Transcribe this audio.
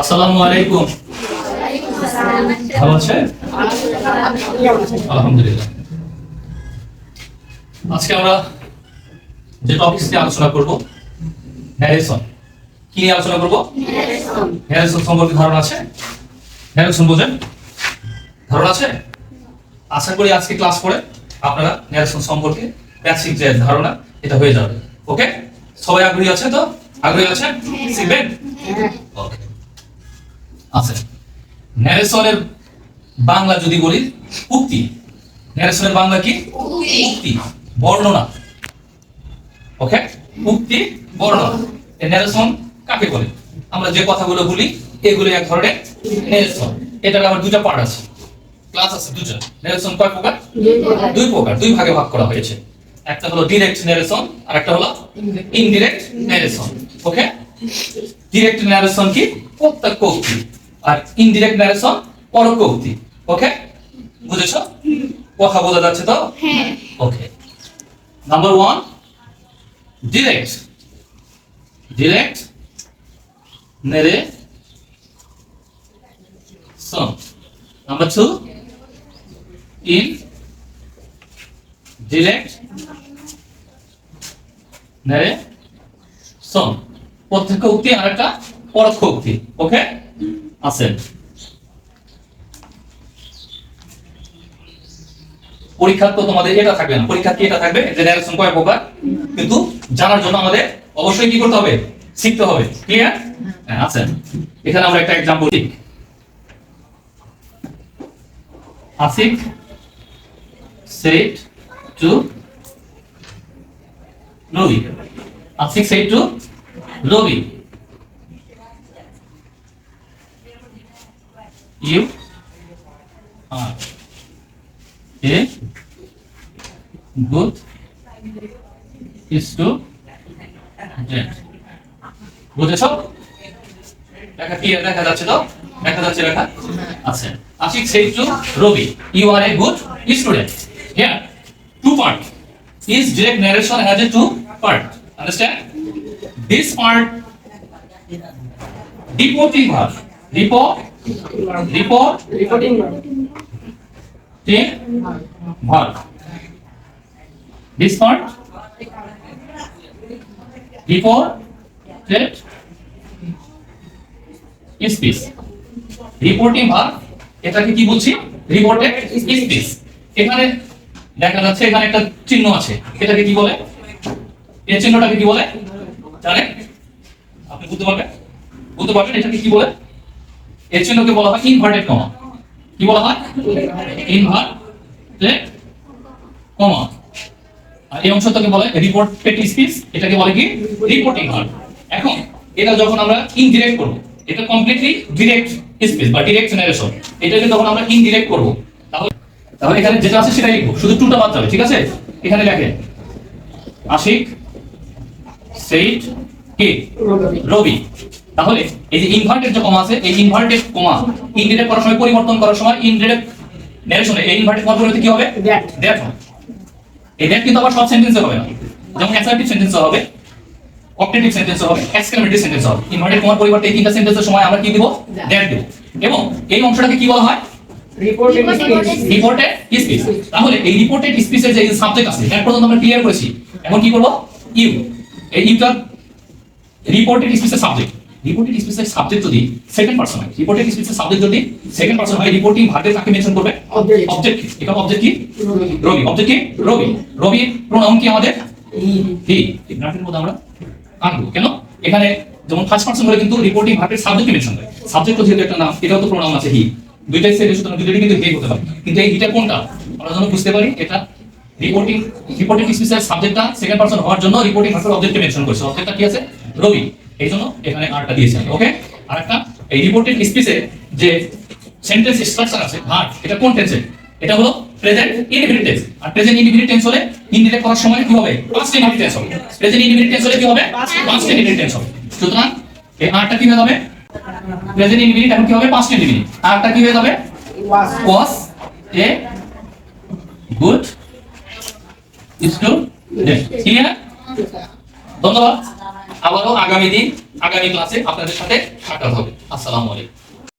আসসালামু আলাইকুম। ভালো আছে আলহামদুলিল্লাহ। আজকে আমরা যে টপিক নিয়ে আলোচনা করব ন্যারেশন কি নিয়ে আলোচনা করব? ন্যারেশন সম্পর্কে ধারণা আছে? ন্যারেশন বোঝেন? ধারণা আছে? আশা করি আজকে ক্লাস করে আপনারা ন্যারেশন সম্পর্কে বেসিক যে ধারণা এটা হয়ে যাবে। ওকে সবাই আগ্রহী আছে তো? আগ্রহী আছে শিখবেন? ওকে আচ্ছা ন্যারেশনের বাংলা যদি বলি উক্তি। ন্যারেশনের বাংলা কি? উক্তি। বর্ণনা। ওকে উক্তি বর্ণনা। ন্যারেশন কাকে বলে? আমরা যে কথাগুলো বলি এগুলো এক ধরনের ন্যারেশন এটার আবার দুটো পার্ট আছে। ক্লাস আছে দুটো ন্যারেশন কয় প্রকার? দুই প্রকার। দুই ভাগে ভাগ করা হয়েছে। একটা হলো ডিরেক্ট ন্যারেশন আর একটা হলো indirect narration okay direct narration কি? প্রত্যক্ষ উক্তি। আর ইনডিরেক্ট ন্যারেশন পরোক্ষ উক্তি ওকে বুঝেছ? কথা বোঝা যাচ্ছে তো? Okay number one direct direct narration number two in direct narration প্রত্যক্ষ উক্তি আর একটা পরোক্ষ উক্তি। ওকে আছে। পরীক্ষা তো তোমাদের এটা থাকবে না। পরীক্ষা কি এটা থাকবে? যে ন্যারেশন কয় প্রকার? কিন্তু জানার জন্য আমাদের অবশ্যই কি করতে হবে? শিখতে হবে। ক্লিয়ার হ্যাঁ আছে। এখানে আমরা একটা এক্সাম্পল দিই Ashiq said to Ravi. To said to Ravi. You are a good student. বুঝেছ লেখা কি দেখা যাচ্ছে তো দেখা যাচ্ছে লেখা আচ্ছা Ashiq said Ravi you are a good student here two part is direct narration has a two part understand this part verb report reporting take? Verb this part? Report? Take? Speech reporting verb এটাকে কি বলছি reported speech এখানে দেখা যাচ্ছে এখানে একটা চিহ্ন আছে। এটাকে কি বলে? এই চিহ্নটাকে কি বলে? জানেন? আপনি বুঝতে পারবেন? বুঝতে পারবেন এটাকে কি বলে? এই চিহ্নকে বলা হয় ইনভার্টেড কমা কি বলা হয়? ইনভার্টেড কমা আর এই অংশটাকে বলে রিপোর্টেড স্পিচ এটাকে বলে কি? রিপোর্টিং ভার্ব এখন, এটা যখন আমরা ইনডিরেক্ট করব, এটা কমপ্লিটলি ডিরেক্ট স্পিচ বা ডিরেক্ট জেনারেশন এটাকে তখন আমরা ইনডিরেক্ট করব, তাহলে তাহলে এখানে যেটা আছে সেটাই লিখব। শুধু টুটা বাদ যাবে, ঠিক আছে? এখানে লেখেন, আশিক সেইট কে? রবি। তাহলে এই যে ইনভার্টেড যে কমা আছে এই ইনভার্টেড কমা ইনডিরেক্ট করার সময় পরিবর্তন করার সময় ইনডিরেক্ট ন্যারেশনে এই ইনভার্টেড কমা পরিবর্তে কি হবে. দ্যাট এই দ্যাট কিন্তু আবার সব সেন্টেন্সে হবে না। যেমন অ্যাসার্টিভ সেন্টেন্সে হবে অপটেটিভ সেন্টেন্সে হবে এক্সক্লেমেটরি সেন্টেন্সে হবে। ইনভার্টেড কমার পরিবর্তে এই তিনটা সেন্টেন্সের সময় আমরা কি দিব? দ্যাট দিব। এবং এই অংশটাকে কি বলা হয়? রিপোর্টেড স্পিচ তাহলে এই রিপোর্টেড স্পিচের যে সাবজেক্ট আছে দ্যাট পর্যন্ত আমরা ক্লিয়ার করেছি। এখন কি করব? ইউ এই ইউটা রিপোর্টেড স্পিচের সাবজেক্ট রিপোর্টেড স্পিচের সাবজেক্ট যদি সেকেন্ড পারসন হয় রিপোর্টেড স্পিচের সাবজেক্ট যদি সেকেন্ড পারসন হয় রিপোর্টিং ভার্বে কাকে মেনশন করবে. অবজেক্ট এখানে অবজেক্ট কি? রবি অবজেক্ট কি? রবি রবির প্রোনাউন কি আমাদের? হি এই গ্রাফের মধ্যে আমরা আনব কেন? এখানে যেমন ফার্স্ট পারসন হলে কিন্তু রিপোর্টিং ভার্বের সাবজেক্ট মেনশন করে। সাবজেক্ট যেহেতু একটা নাম এটাও তো প্রোনাউন আছে হি দুইটাই সেট সুতরাং দুইটাই কিন্তু হি হতে পারে। কিন্তু এই হিটা কোনটা? আমরা যেন বুঝতে পারি এটা রিপোর্টিং রিপোর্টিং স্পিচের সাবজেক্টটা সেকেন্ড পারসন হওয়ার জন্য রিপোর্টিং ভার্বের অবজেক্টকে মেনশন করেছে। অবজেক্টটা কি আছে? রবি এই জন্য এখানে আরটা দিয়েছে ওকে আর একটা এই রিপোর্টেড স্পিচে যে সেন্টেন্স স্ট্রাকচার আছে ভার্ব এটা কোন টেন্সে এটা হলো প্রেজেন্ট ইনডিফিনিট টেন্স আর প্রেজেন্ট ইনডিফিনিট টেন্স হলে করার সময় কি হবে? পাস্ট ইনডিফিনিট টেন্স হবে। প্রেজেন্ট ইনডিফিনিট টেন্স হলে কি হবে? পাস্ট ইনডিফিনিট টেন্স হবে। সুতরাং এই আরটা কি হয়ে যাবে? প্রেজেন্ট ইনডিফিনিট এখন কি হবে? পাস্ট ইনডিফিনিট আরটা কি হয়ে যাবে? Was. was a good student clear ধন্যবাদ। আবারও আগামী দিন আগামী ক্লাসে আপনাদের সাথে সাক্ষাৎ হবে। আসসালামু আলাইকুম।